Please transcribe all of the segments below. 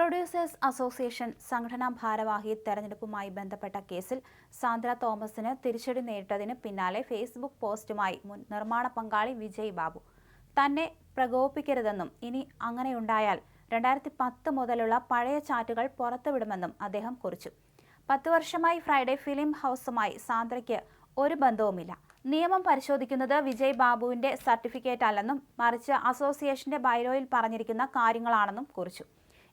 Producers association സംഘടനാ ഭാരവാഹി തെരഞ്ഞെടുപ്പുമായി ബന്ധപ്പെട്ട കേസിൽ സാന്ദ്ര തോമസിന് തിരിച്ചടി നേരിട്ടതിന് പിന്നാലെ ഫേസ്ബുക്ക് പോസ്റ്റുമായി മുൻ നിർമ്മാണ പങ്കാളി വിജയ് ബാബു. തന്നെ പ്രകോപിപ്പിക്കരുതെന്നും ഇനി അങ്ങനെയുണ്ടായാൽ രണ്ടായിരത്തി പത്ത് മുതലുള്ള പഴയ ചാറ്റുകൾ പുറത്തുവിടുമെന്നും അദ്ദേഹം കുറിച്ചു. പത്ത് വർഷമായി ഫ്രൈഡേ ഫിലിം ഹൗസുമായി സാന്ദ്രയ്ക്ക് ഒരു ബന്ധവുമില്ല. നിയമം പരിശോധിക്കുന്നത് വിജയ് ബാബുവിന്റെ സർട്ടിഫിക്കറ്റ് അല്ലെന്നും മറിച്ച് അസോസിയേഷന്റെ ബൈലോയിൽ പറഞ്ഞിരിക്കുന്ന കാര്യങ്ങളാണെന്നും കുറിച്ചു.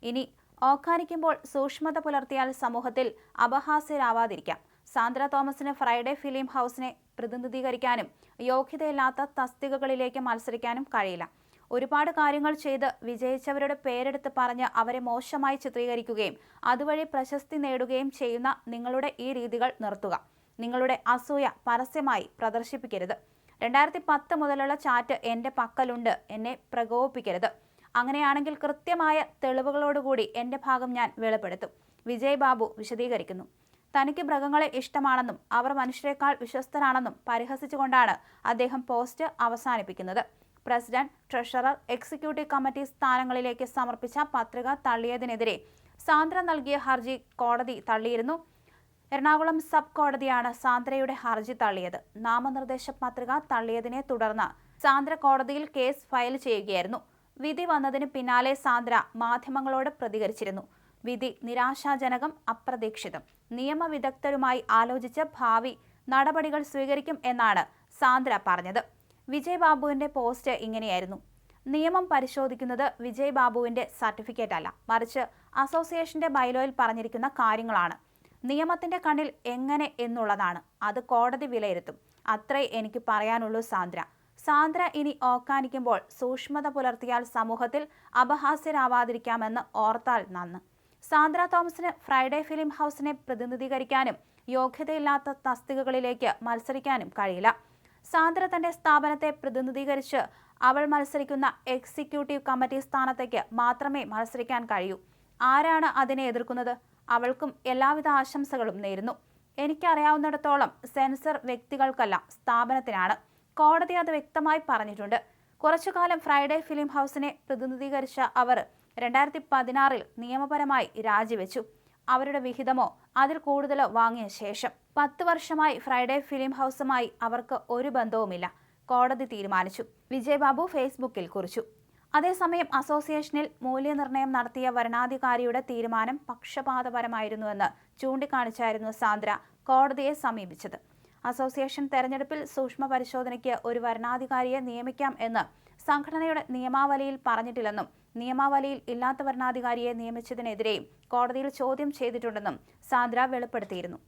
ഇനി ഓക്കാനിക്കുമ്പോൾ സൂക്ഷ്മത പുലർത്തിയാൽ സമൂഹത്തിൽ അപഹാസ്യരാവാതിരിക്കാം. സാന്ദ്ര തോമസിന് ഫ്രൈഡേ ഫിലിം ഹൗസിനെ പ്രതിനിധീകരിക്കാനും യോഗ്യതയില്ലാത്ത തസ്തികകളിലേക്ക് മത്സരിക്കാനും കഴിയില്ല. ഒരുപാട് കാര്യങ്ങൾ ചെയ്ത് വിജയിച്ചവരുടെ പേരെടുത്ത് പറഞ്ഞ് അവരെ മോശമായി ചിത്രീകരിക്കുകയും അതുവഴി പ്രശസ്തി നേടുകയും ചെയ്യുന്ന നിങ്ങളുടെ ഈ രീതികൾ നിർത്തുക. നിങ്ങളുടെ അസൂയ പരസ്യമായി പ്രദർശിപ്പിക്കരുത്. രണ്ടായിരത്തി പത്ത് മുതലുള്ള ചാറ്റ് എന്റെ പക്കലുണ്ട് എന്നെ പ്രകോപിപ്പിക്കരുത്. അങ്ങനെയാണെങ്കിൽ കൃത്യമായ തെളിവുകളോടുകൂടി എന്റെ ഭാഗം ഞാൻ വെളിപ്പെടുത്തും. വിജയ് ബാബു വിശദീകരിക്കുന്നു. തനിക്ക് മൃഗങ്ങളെ ഇഷ്ടമാണെന്നും അവർ മനുഷ്യരെക്കാൾ വിശ്വസ്തരാണെന്നും പരിഹസിച്ചുകൊണ്ടാണ് അദ്ദേഹം പോസ്റ്റ് അവസാനിപ്പിക്കുന്നത്. പ്രസിഡന്റ് ട്രഷറർ എക്സിക്യൂട്ടീവ് കമ്മിറ്റി സ്ഥാനങ്ങളിലേക്ക് സമർപ്പിച്ച പത്രിക തള്ളിയതിനെതിരെ സാന്ദ്ര നൽകിയ ഹർജി കോടതി തള്ളിയിരുന്നു. എറണാകുളം സബ് കോടതിയാണ് സാന്ദ്രയുടെ ഹർജി തള്ളിയത്. നാമനിർദ്ദേശ പത്രിക തള്ളിയതിനെ തുടർന്ന് സാന്ദ്ര കോടതിയിൽ കേസ് ഫയൽ ചെയ്യുകയായിരുന്നു. വിധി വന്നതിന് പിന്നാലെ സാന്ദ്ര മാധ്യമങ്ങളോട് പ്രതികരിച്ചിരുന്നു. വിധി നിരാശാജനകം അപ്രതീക്ഷിതം. നിയമവിദഗ്ധരുമായി ആലോചിച്ച് ഭാവി നടപടികൾ സ്വീകരിക്കും എന്നാണ് സാന്ദ്ര പറഞ്ഞത്. വിജയ് ബാബുവിന്റെ പോസ്റ്റ് ഇങ്ങനെയായിരുന്നു. നിയമം പരിശോധിക്കുന്നത് വിജയ് ബാബുവിന്റെ സർട്ടിഫിക്കറ്റ് അല്ല. മറിച്ച് അസോസിയേഷന്റെ ബൈലോയിൽ പറഞ്ഞിരിക്കുന്ന കാര്യങ്ങളാണ്. നിയമത്തിന്റെ കണ്ണിൽ എങ്ങനെ എന്നുള്ളതാണ്. അത് കോടതി വിലയിരുത്തും. അത്രേ എനിക്ക് പറയാനുള്ളൂ സാന്ദ്ര. സാന്ദ്ര ഇനി ഓക്കാനിക്കുമ്പോൾ സൂക്ഷ്മത പുലർത്തിയാൽ സമൂഹത്തിൽ അപഹാസ്യരാവാതിരിക്കാമെന്ന് ഓർത്താൽ നന്ന്. സാന്ദ്ര തോമസിന് ഫ്രൈഡേ ഫിലിം ഹൗസിനെ പ്രതിനിധീകരിക്കാനും യോഗ്യതയില്ലാത്ത തസ്തികകളിലേക്ക് മത്സരിക്കാനും കഴിയില്ല. സാന്ദ്ര തന്റെ സ്ഥാപനത്തെ പ്രതിനിധീകരിച്ച് അവൾ മത്സരിക്കുന്ന എക്സിക്യൂട്ടീവ് കമ്മിറ്റി സ്ഥാനത്തേക്ക് മാത്രമേ മത്സരിക്കാൻ കഴിയൂ. ആരാണ് അതിനെ എതിർക്കുന്നത്? അവൾക്കും എല്ലാവിധ ആശംസകളും നേരുന്നു. എനിക്കറിയാവുന്നിടത്തോളം സെൻസർ വ്യക്തികൾക്കല്ല സ്ഥാപനത്തിനാണ്. കോടതി അത് വ്യക്തമായി പറഞ്ഞിട്ടുണ്ട്. കുറച്ചുകാലം ഫ്രൈഡേ ഫിലിം ഹൗസിനെ പ്രതിനിധീകരിച്ച അവർ രണ്ടായിരത്തി പതിനാറിൽ നിയമപരമായി രാജിവെച്ചു. അവരുടെ വിഹിതമോ അതിൽ കൂടുതലോ വാങ്ങിയ ശേഷം. പത്ത് വർഷമായി ഫ്രൈഡേ ഫിലിം ഹൗസുമായി അവർക്ക് ഒരു ബന്ധവുമില്ല. കോടതി തീരുമാനിച്ചു. വിജയ് ബാബു ഫേസ്ബുക്കിൽ കുറിച്ചു. അതേസമയം അസോസിയേഷനിൽ മൂല്യനിർണയം നടത്തിയ വരണാധികാരിയുടെ തീരുമാനം പക്ഷപാതപരമായിരുന്നുവെന്ന് ചൂണ്ടിക്കാണിച്ചായിരുന്നു സാന്ദ്ര കോടതിയെ സമീപിച്ചത്. അസോസിയേഷൻ തെരഞ്ഞെടുപ്പിൽ സൂക്ഷ്മ പരിശോധനയ്ക്ക് ഒരു വരണാധികാരിയെ നിയമിക്കാം എന്ന് സംഘടനയുടെ നിയമാവലിയിൽ പറഞ്ഞിട്ടില്ലെന്നും നിയമാവലിയിൽ ഇല്ലാത്ത വരണാധികാരിയെ നിയമിച്ചതിനെതിരെയും കോടതിയിൽ ചോദ്യം ചെയ്തിട്ടുണ്ടെന്നും സാന്ദ്ര വെളിപ്പെടുത്തിയിരുന്നു